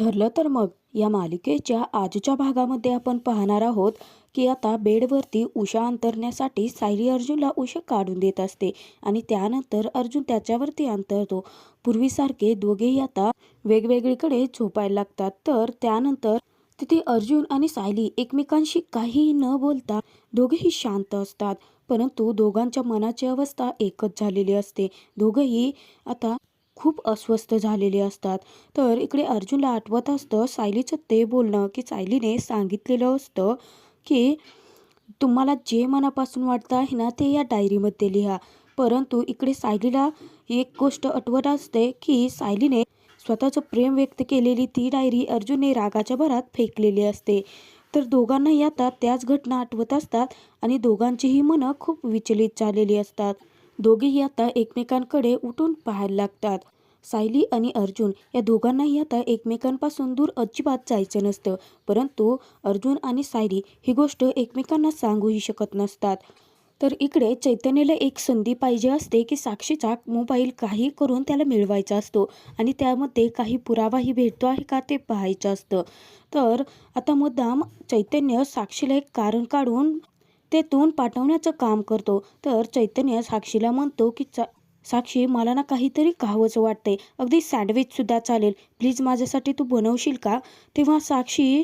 ठरलं तर मग या मालिकेच्या आजच्या भागामध्ये आपण पाहणार आहोत की आता बेडवरती उषा अंतरण्यासाठी सायली अर्जुनला उषा काढून देत असते आणि त्यानंतर अर्जुन त्याच्यावरती अंतरतो. पूर्वीसारखे दोघेही आता वेगवेगळीकडे झोपायला लागतात. तर त्यानंतर तिथे अर्जुन आणि सायली एकमेकांशी काहीही न बोलता दोघेही शांत असतात. परंतु दोघांच्या मनाची अवस्था एकच झालेली असते. दोघंही आता खूप अस्वस्थ झालेले असतात. तर इकडे अर्जुनला आठवत असतं सायलीचं ते बोलणं की सायलीने सांगितलेलं असतं की तुम्हाला जे मनापासून वाटतं आहे ना ते या डायरीमध्ये लिहा. परंतु इकडे सायलीला एक गोष्ट आठवत असते की सायलीने स्वतःचं प्रेम व्यक्त केलेली ती डायरी अर्जुनने रागाच्या भरात फेकलेली असते. तर दोघांनाही आता त्याच घटना आठवत असतात आणि दोघांचीही मनं खूप विचलित झालेली असतात. दोघेही आता एकमेकांकडे उठून पाहायला लागतात. सायली आणि अर्जुन या दोघांनाही आता एकमेकांपासून दूर अजिबात जायचं नसतं. परंतु अर्जुन आणि सायली ही गोष्ट एकमेकांना सांगूही शकत नसतात. तर इकडे चैतन्याला एक संधी पाहिजे असते की साक्षीचा मोबाईल काही करून त्याला मिळवायचा असतो आणि त्यामध्ये काही पुरावाही भेटतो आहे का ते पाहायचं असतं. तर आता मुद्दाम चैतन्य साक्षीला एक कारण काढून तेथून पाठवण्याचं काम करतो. तर चैतन्य साक्षीला म्हणतो की चा साक्षी मला ना काहीतरी खावंसं वाटतंय. अगदी सँडविचसुद्धा चालेल. प्लीज माझ्यासाठी तू बनवशील का? तेव्हा साक्षी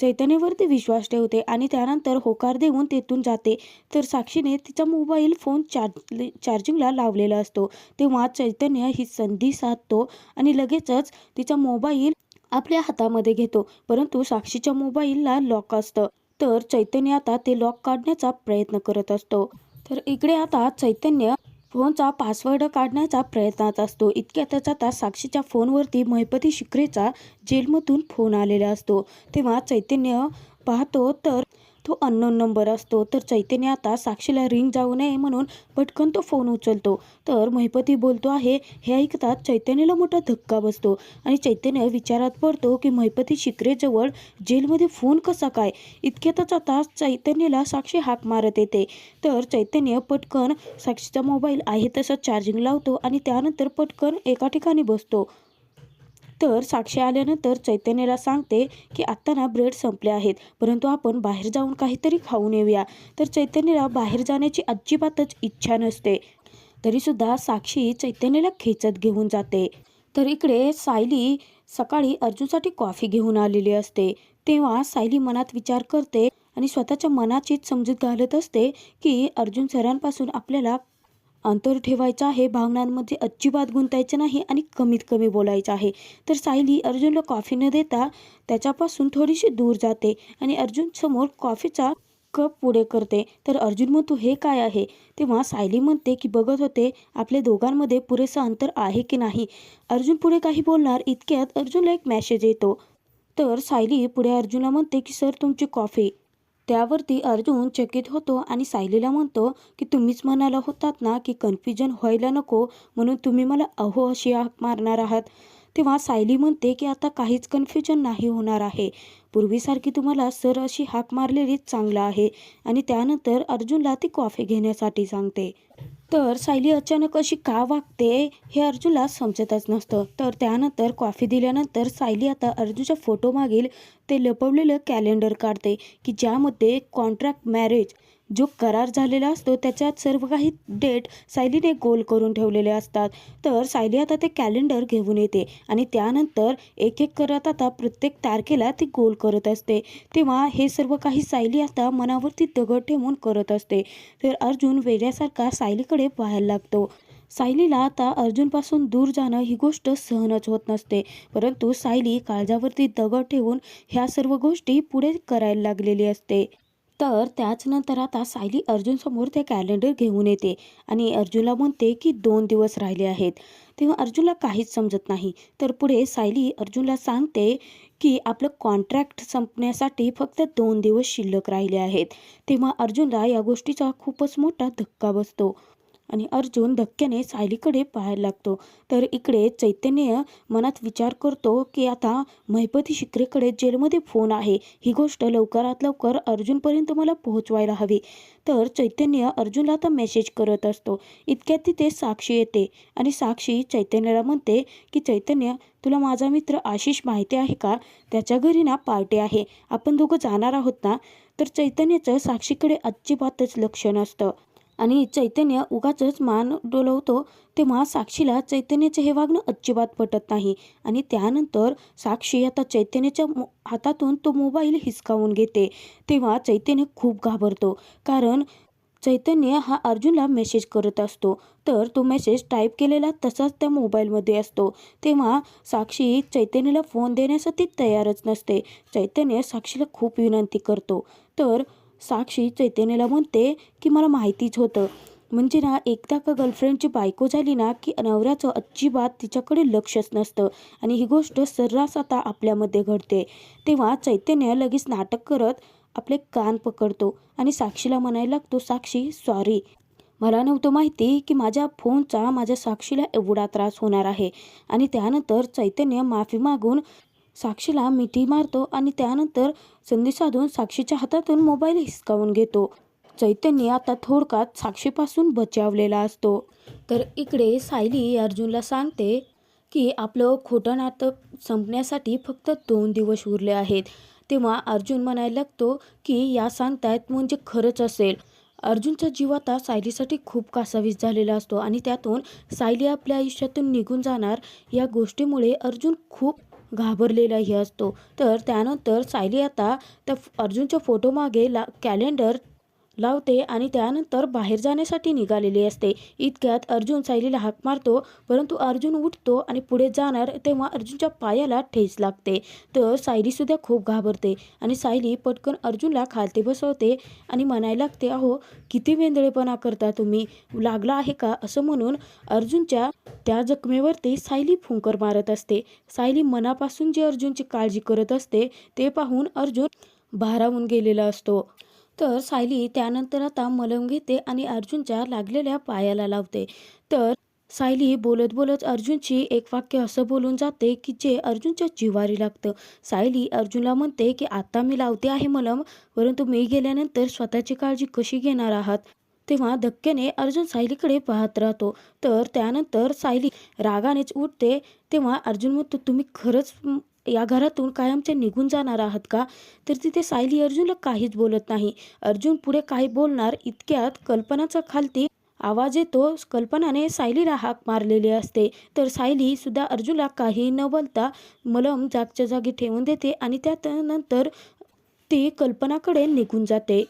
चैतन्यावरती विश्वास ठेवते आणि त्यानंतर होकार देऊन तेथून जाते. तर साक्षीने तिचा मोबाईल फोन चार्ज चार्जिंगला लावलेला असतो. तेव्हा चैतन्य ही संधी साधतो आणि लगेचच तिचा मोबाईल आपल्या हातामध्ये घेतो. परंतु साक्षीच्या मोबाईलला लॉक असतं. तर चैतन्य आता ते लॉक काढण्याचा प्रयत्न करत असतो. तर इकडे आता चैतन्य फोनचा पासवर्ड काढण्याचा प्रयत्नात असतो. इतक्यातच आता साक्षीच्या फोनवरती महिपती शिखरेचा जेलमधून फोन आलेला असतो. तेव्हा चैतन्य पाहतो तर तो अननोन नंबर असतो. तर चैतन्य आता साक्षीला रिंग जाऊ नये म्हणून पटकन तो फोन उचलतो. तर महिपती बोलतो आहे हे ऐकतात चैतन्याला मोठा धक्का बसतो आणि चैतन्य विचारात पडतो की महिपती शिकरेजवळ जेलमध्ये फोन कसा काय? इतक्यातच आता चैतन्याला साक्षी हाक मारत येते. तर चैतन्य पटकन साक्षीचा मोबाईल आहे तसं चार्जिंग लावतो आणि त्यानंतर पटकन एका ठिकाणी बसतो. तर साक्षी आल्यानंतर चैतन्याला सांगते की आत्ता ना ब्रेड संपले आहेत परंतु आपण बाहेर जाऊन काहीतरी खाऊन येऊया. तर चैतन्याला बाहेर जाण्याची अजिबातच इच्छा नसते. तरीसुद्धा साक्षी चैतन्याला खेचत घेऊन जाते. तर इकडे सायली सकाळी अर्जुनसाठी कॉफी घेऊन आलेली असते. तेव्हा सायली मनात विचार करते आणि स्वतःच्या मनाचीच समजूत घालत असते की अर्जुन सरांपासून आपल्याला अंतर ठेवायचं आहे भावनांमध्ये अजिबात गुंतायचं नाही आणि कमीत कमी बोलायचं आहे. तर सायली अर्जुनला कॉफी न देता त्याच्यापासून थोडीशी दूर जाते आणि अर्जुन समोर कॉफीचा कप पुढे करते. तर अर्जुन म्हणतो हे काय आहे? तेव्हा सायली म्हणते की बघत होते आपल्या दोघांमध्ये पुरेसं अंतर आहे की नाही? अर्जुन पुढे काही बोलणार इतक्यात अर्जुनला एक मॅसेज येतो. तर सायली पुढे अर्जुनला म्हणते की सर तुमची कॉफी त्यावरती अर्जुन चकित होतो आणि सायलीला म्हणतो की तुम्हीच म्हणाला होतात ना की कन्फ्युजन व्हायला नको म्हणून तुम्ही मला अहो अशी मारणार आहात. तेव्हा सायली म्हणते की आता काहीच कन्फ्युजन नाही होणार आहे. पूर्वीसारखी तुम्हाला सर अशी हाक मारलेलीच चांगलं आहे आणि त्यानंतर अर्जुनला ती कॉफी घेण्यासाठी सांगते. तर सायली अचानक अशी का वागते हे अर्जुनला समजतच नसतं. तर त्यानंतर कॉफी दिल्यानंतर सायली आता अर्जुनच्या फोटो मागील ते लपवलेलं कॅलेंडर काढते की ज्यामध्ये कॉन्ट्रॅक्ट मॅरेज जो करार झालेला असतो त्याच्यात सर्व काही डेट सायलीने गोल करून ठेवलेले असतात. तर सायली आता ते कॅलेंडर घेऊन येते आणि त्यानंतर एक एक करत आता प्रत्येक तारखेला ती गोल करत असते. तेव्हा हे सर्व काही सायली आता मनावरती दगड ठेवून करत असते. तर अर्जुन वेड्यासारखा सायलीकडे पाहायला लागतो. सायलीला आता अर्जुनपासून दूर जाणं ही गोष्ट सहनच होत नसते. परंतु सायली काळजावरती दगड ठेवून ह्या सर्व गोष्टी पुढे करायला लागलेली असते. तर त्याच नंतर आता सायली अर्जुनसमोर ते कॅलेंडर घेऊन येते आणि अर्जुनला म्हणते की दोन दिवस राहिले आहेत. तेव्हा अर्जुनला काहीच समजत नाही. तर पुढे सायली अर्जुनला सांगते की आपलं कॉन्ट्रॅक्ट संपण्यासाठी फक्त दोन दिवस शिल्लक राहिले आहेत. तेव्हा अर्जुनला या गोष्टीचा खूपच मोठा धक्का बसतो. आणि अर्जुन धक्क्याने सायलीकडे पाहायला लागतो. तर इकडे चैतन्य मनात विचार करतो की आता महिपती शिकरेकडे जेलमध्ये फोन आहे. ही गोष्ट लवकरात लवकर अर्जुनपर्यंत मला पोहोचवायला हवी. तर चैतन्य अर्जुनला आता मेसेज करत असतो. इतक्यात तिथे साक्षी येते आणि साक्षी चैतन्याला म्हणते की चैतन्य तुला माझा मित्र आशिष माहिती आहे का? त्याच्या घरी ना पार्टी आहे. आपण दोघं जाणार आहोत ना? तर चैतन्याचं साक्षीकडे अजिबातच लक्ष नसतं. आणि चैतन्य उगाचच मान डोलवतो तेव्हा साक्षीला चैतन्याचे हे वागणं अजिबात पटत नाही. आणि त्यानंतर साक्षी आता चैतन्याच्या हातातून तो मोबाईल हिसकावून घेते. तेव्हा चैतन्य खूप घाबरतो. कारण चैतन्य हा अर्जुनला मेसेज करत असतो. तर तो मेसेज टाईप केलेला तसाच त्या मोबाईलमध्ये असतो. तेव्हा साक्षी चैतन्याला फोन देण्यासाठी तयारच नसते. चैतन्य साक्षीला खूप विनंती करतो. तर साक्षी चैतन्याला म्हणते की मला माहितीच होतं. म्हणजे ना एकदा का गर्लफ्रेंडची बायको झाली ना की नवऱ्याचं अजिबात तिच्याकडे लक्षच नसतं आणि ही गोष्ट सर्रास आता आपल्यामध्ये घडते. तेव्हा चैतन्य लगेच नाटक करत आपले कान पकडतो आणि साक्षीला म्हणायला लागतो साक्षी सॉरी मला नव्हतं माहिती की माझ्या फोनचा माझ्या साक्षीला एवढा त्रास होणार आहे. आणि त्यानंतर चैतन्य माफी मागून साक्षीला मिठी मारतो आणि त्यानंतर संधी साधून साक्षीच्या हातातून मोबाईल हिसकावून घेतो. चैतन्य आता थोडक्यात साक्षीपासून बचावलेला असतो. तर इकडे सायली अर्जुनला सांगते की आपलं खोटं नाटक संपण्यासाठी फक्त दोन दिवस उरले आहेत. तेव्हा अर्जुन म्हणायला लागतो की या सांगतायत म्हणजे खरंच असेल. अर्जुनचा जीव आता सायलीसाठी खूप कासावीस झालेला असतो आणि त्यातून सायली आपल्या आयुष्यातून निघून जाणार या गोष्टीमुळे अर्जुन खूप घाबरलेलाही असतो. तर त्यानंतर सायली आता त्या अर्जुनच्या फोटोमागे ला कॅलेंडर लावते आणि त्यानंतर बाहेर जाण्यासाठी निघालेली असते. इतक्यात अर्जुन सायलीला हाक मारतो परंतु अर्जुन उठतो आणि पुढे जाणार तेव्हा अर्जुनच्या पायाला ठेच लागते. तर सायलीसुद्धा खूप घाबरते आणि सायली पटकन अर्जुनला खालते बसवते आणि म्हणायला लागते अहो किती वेंदळेपणा करता तुम्ही? लागला आहे का? असं म्हणून अर्जुनच्या त्या जखमेवरती सायली फुंकर मारत असते. सायली मनापासून जे अर्जुनची काळजी करत असते ते पाहून अर्जुन भारावून गेलेला असतो. तर सायली त्यानंतर आता मलम घेते आणि अर्जुनच्या लागलेल्या पायाला लावते. तर सायली बोलत बोलत अर्जुनची एक वाक्य असं बोलून जाते की जे अर्जुनच्या जिवारी लागतं. सायली अर्जुनला म्हणते की आता मी लावते आहे मलम परंतु मी गेल्यानंतर स्वतःची काळजी कशी घेणार आहात? तेव्हा धक्क्याने अर्जुन सायलीकडे पाहत राहतो. तर त्यानंतर सायली रागानेच उठते. तेव्हा अर्जुन म्हणतो तुम्ही खरंच या घरातून कायमचे निघून जाणार आहात का? तर तिथे सायली अर्जुनला काहीच बोलत नाही. अर्जुन पुढे काही बोलणार इतक्यात कल्पनाचा खालती आवाज येतो. कल्पनाने सायलीला हाक मारलेली असते. तर सायली सुद्धा अर्जुनला काही न बोलता मलम जागच्या जागी ठेवून देते आणि त्यानंतर ती कल्पनाकडे निघून जाते.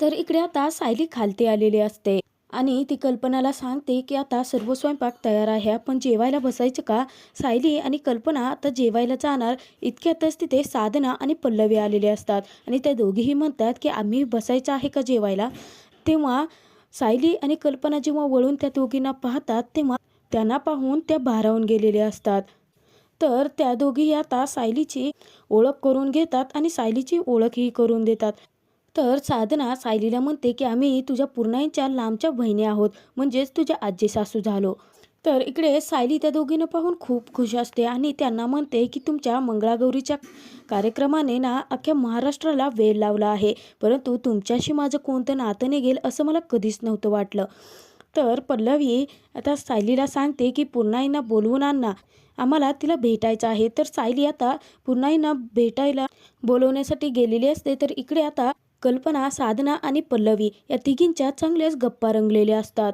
तर इकडे आता सायली खालती आलेली असते. आणि ती कल्पनाला सांगते की आता सर्व स्वयंपाक तयार आहे आपण जेवायला बसायचं का? सायली आणि कल्पना आता जेवायला जाणार. इतक्यातच तिथे साधना आणि पल्लवी आलेले असतात. आणि त्या दोघीही म्हणतात की आम्ही बसायचं आहे का जेवायला? तेव्हा सायली आणि कल्पना जेव्हा वळून त्या दोघींना पाहतात तेव्हा त्यांना पाहून त्या भारावून गेलेले असतात. तर त्या दोघी आता सायलीची ओळख करून घेतात आणि सायलीची ओळखही करून देतात. तर साधना सायलीला म्हणते की आम्ही तुझ्या पूर्णाईच्या लांबच्या बहिणी आहोत म्हणजेच तुझ्या आजी सासू झालो. तर इकडे सायली त्या दोघींना पाहून खूप खुश असते आणि त्यांना म्हणते की तुमच्या मंगळागौरीच्या कार्यक्रमाने ना अख्ख्या महाराष्ट्राला वेळ लावला आहे परंतु तुमच्याशी माझं कोणतं नातं निघेल असं मला कधीच नव्हतं वाटलं. तर पल्लवी आता सायलीला सांगते की पूर्णाईंना बोलवून आणा आम्हाला तिला भेटायचं आहे. तर सायली आता पूर्णाईंना भेटायला बोलवण्यासाठी गेलेली असते. तर इकडे आता कल्पना साधना आणि पल्लवी या तिघींच्या चांगल्याच गप्पा रंगलेल्या असतात.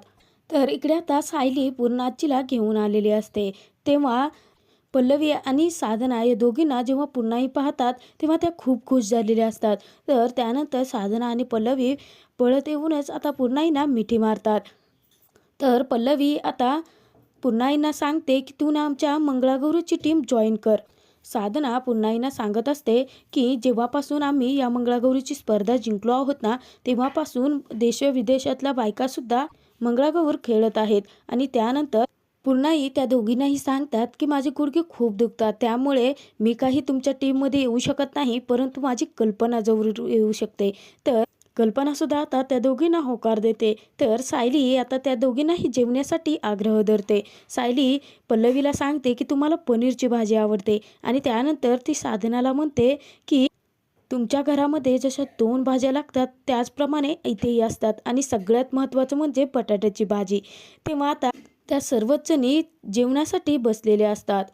तर इकडे आता सायली पूर्णाचीला घेऊन आलेली असते. तेव्हा पल्लवी आणि साधना या दोघींना जेव्हा पुन्हाही पाहतात तेव्हा त्या खूप खुश झालेल्या असतात. तर त्यानंतर साधना आणि पल्लवी पळत येऊनच आता पुन्हाईंना मिठी मारतात. तर पल्लवी आता पुन्हाईंना सांगते की तू ना आमच्या मंगळागौरीची टीम जॉईन कर. साधना पुन्हाईंना सांगत असते की जेव्हापासून आम्ही या मंगळागौरीची स्पर्धा जिंकलो आहोत ना तेव्हापासून देश विदेशातल्या बायकासुद्धा मंगळागौर खेळत आहेत आणि त्यानंतर पुन्हाही त्या दोघींनाही सांगतात की माझे गुडघे खूप दुखतात त्यामुळे मी काही तुमच्या टीममध्ये येऊ शकत नाही परंतु माझी कल्पना जरूर येऊ शकते. तर कल्पनासुद्धा आता त्या दोघींना होकार देते. तर सायली आता त्या दोघींनाही जेवण्यासाठी आग्रह धरते. सायली पल्लवीला सांगते की तुम्हाला पनीरची भाजी आवडते. आणि त्यानंतर ती साधनाला म्हणते की तुमच्या घरामध्ये जशा दोन भाज्या लागतात त्याचप्रमाणे इथेही असतात. आणि सगळ्यात महत्त्वाचं म्हणजे बटाट्याची भाजी. तेव्हा आता त्या सर्वच जणी जेवणासाठी बसलेल्या असतात.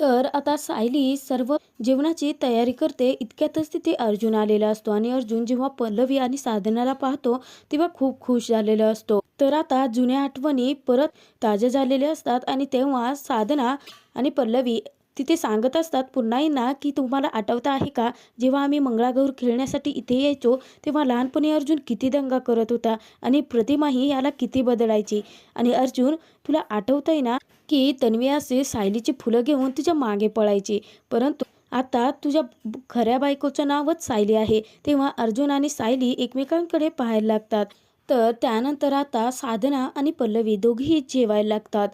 तर आता सायली सर्व जेवणाची तयारी करते. इतक्यातच तिथे अर्जुन आलेला असतो आणि अर्जुन जेव्हा पल्लवी आणि साधनाला पाहतो तेव्हा खूप खुश झालेला असतो. तर आता जुन्या आठवणी परत ताज्या झालेल्या असतात आणि तेव्हा साधना आणि पल्लवी तिथे सांगत असतात पुन्हा की तुम्हाला आठवतं आहे का? जेव्हा आम्ही मंगळागौर खेळण्यासाठी इथे यायचो तेव्हा लहानपणी अर्जुन किती दंगा करत होता आणि प्रतिमाही याला किती बदलायची. आणि अर्जुन तुला आठवतंय ना की तन्वी असे सायलीची फुलं घेऊन तुझ्या मागे पळायची. परंतु आता तुझ्या खऱ्या बायकोचं नावच सायली आहे. तेव्हा अर्जुन आणि सायली एकमेकांकडे पाहायला लागतात. तर त्यानंतर आता साधना आणि पल्लवी दोघीही जेवायला लागतात.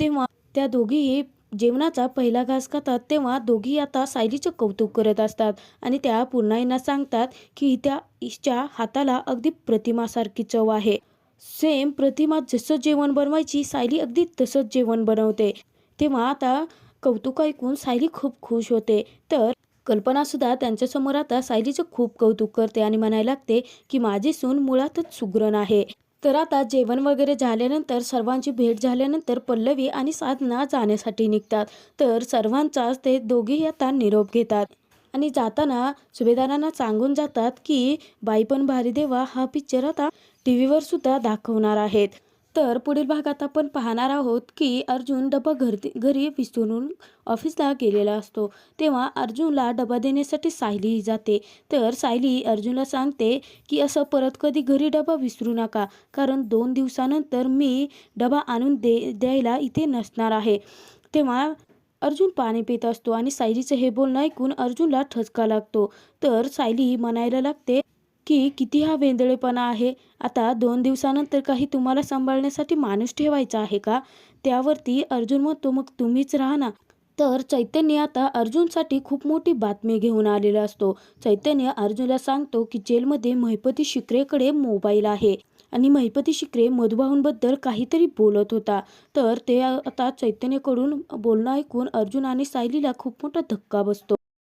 तेव्हा त्या दोघीही जेवणाचा पहिला घास खातात तेव्हा दोघी आता सायलीचं कौतुक करत असतात आणि त्या पुन्हा सांगतात की त्या हिच्या हाताला अगदी प्रतिमासारखी चव आहे. सेम प्रतिमा जसं जेवण बनवायची सायली अगदी तसंच जेवण बनवते. तेव्हा आता कौतुक ऐकून सायली खूप खुश होते. तर कल्पनासुद्धा त्यांच्यासमोर आता सायलीचं खूप कौतुक करते आणि म्हणायला लागते की माझी सून मुळातच सुग्रण आहे. तर आता जेवण वगैरे झाल्यानंतर सर्वांची भेट झाल्यानंतर पल्लवी आणि साधना जाण्यासाठी निघतात. तर सर्वांचाच ते दोघेही आता निरोप घेतात. आणि जाताना सुभेदारांना सांगून जातात की बाई पण भारी देवा हा पिक्चर आता टी व्हीवर सुद्धा दाखवणार आहेत. तर पुढील भागात आपण पाहणार आहोत की अर्जुन डबा घरती घरी विसरून ऑफिसला गेलेला असतो. तेव्हा अर्जुनला डबा देण्यासाठी सायलीही जाते. तर सायली अर्जुनला सांगते की असं परत कधी घरी डबा विसरू नका. कारण दोन दिवसानंतर मी डबा आणून दे द्यायला इथे नसणार आहे. तेव्हा अर्जुन पाणी पित असतो आणि सायलीचं हे बोलणं ऐकून अर्जुनला ठसका लागतो. तर सायली म्हणायला लागते की किती हा वेंदळेपणा आहे? आता दोन दिवसानंतर काही तुम्हाला सांभाळण्यासाठी माणूस ठेवायचा आहे का? त्यावरती अर्जुन म्हणतो मग तुम्हीच राहा ना. तर चैतन्य आता अर्जुनसाठी खूप मोठी बातमी घेऊन आलेला असतो. चैतन्य अर्जुनला सांगतो की जेलमध्ये महिपती शिकरेकडे मोबाईल आहे आणि महिपती शिकरे मधुभाऊंबद्दल काहीतरी बोलत होता. तर ते आता चैतन्यकडून बोलणं ऐकून अर्जुन आणि सायलीला खूप मोठा धक्का बसतो.